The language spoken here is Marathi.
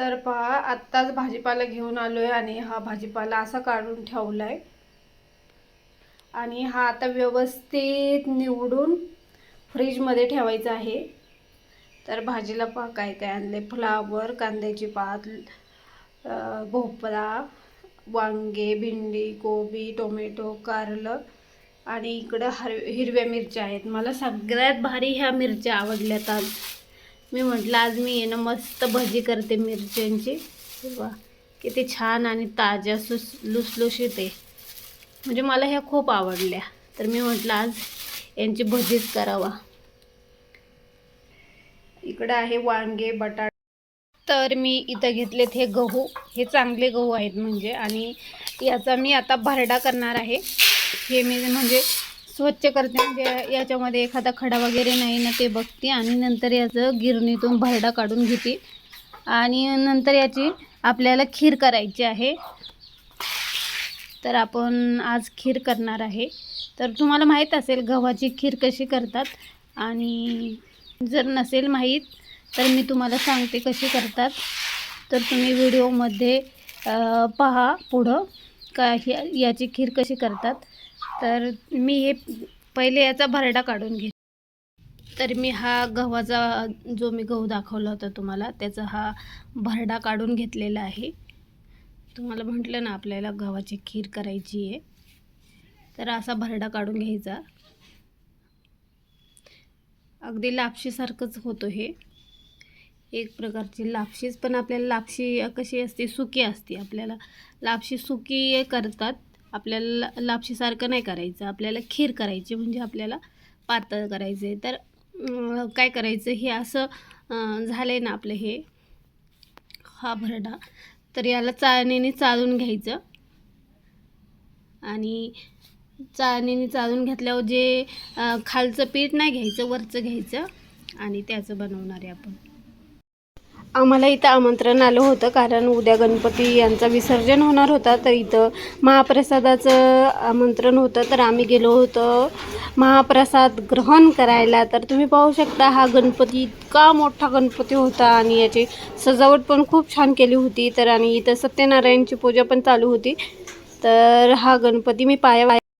तर पहा आत्ताच भाजीपाला घेऊन आलो आहे आणि हा भाजीपाला असा काढून ठेवला आहे आणि हा आता व्यवस्थित निवडून फ्रीजमध्ये ठेवायचा आहे. तर भाजीला पहा काय काय आणले फ्लावर कांद्याची पात भोपळा वांगे भेंडी कोबी टोमॅटो कारलं आणि इकडं हर हिरव्या मिरच्या आहेत. मला सगळ्यात भारी ह्या मिरच्या आवडल्यात आज. मी म्हटलं आज मी येणं ना मस्त भजी करते मिरच्यांची. किंवा किती छान आणि ताज्या सुस लुसलुशीत आहे. म्हणजे मला ह्या खूप आवडल्या. तर मी म्हटलं आज यांची भजीच करावा. इकडं आहे वांगे बटाटा. तर मी इथं घेतलेत हे गहू. हे चांगले गहू आहेत म्हणजे. आणि याचा मी आता भरडा करणार आहे. हे मी म्हणजे स्वच्छ करते. म्हणजे याच्यामध्ये एखादा खडा वगैरे नाही ना ते बघते. आणि नंतर याचं गिरणीतून भरडा काढून घेते. आणि नंतर याची आपल्याला खीर करायची आहे. तर आपण आज खीर करणार आहे. तर तुम्हाला माहीत असेल गव्हाची खीर कशी करतात. आणि जर नसेल माहीत तर मी तुम्हाला सांगते कशी करतात. तर तुम्ही व्हिडिओमध्ये पहा पुढं का ह्या याची खीर कशी करतात. तर मी हे पहिले याचा भरडा काढून घे तर मी हा गव्हाचा जो मी गहू दाखवला होता तुम्हाला त्याचा हा भरडा काढून घेतलेला आहे. तुम्हाला म्हटलं ना आपल्याला गव्हाची खीर करायची आहे. तर असा भरडा काढून घ्यायचा. अगदी लापशीसारखंच होतो हे. एक प्रकारची लापशीच पण आपल्याला लापशी कशी असते सुकी असते आपल्याला. लापशी सुकी करतात. आपल्याला लापशीसारखं नाही करायचं. आपल्याला खीर करायची म्हणजे आपल्याला पातळ करायचं आहे तर काय करायचं? हे असं झालं आहे ना आपलं हे. हा भरडा. तर याला चाळणीने चाळून घ्यायचं. आणि चाळणीने चाळून घेतल्यावर जे खालचं पीठ नाही घ्यायचं वरचं घ्यायचं. आणि त्याचं बनवणार आहे आपण. आम्हाला इथं आमंत्रण आलं होतं कारण उद्या गणपती यांचा विसर्जन होणार होता तर इथं महाप्रसादाचं आमंत्रण होतं तर आम्ही गेलो होतो. महाप्रसाद ग्रहण करायला तर तुम्ही पाहू शकता हा गणपती इतका मोठा गणपती होता आणि याची सजावट पण खूप छान केली होती तर आणि इथं सत्यनारायणची पूजा पण चालू होती. तर हा गणपती मी पाया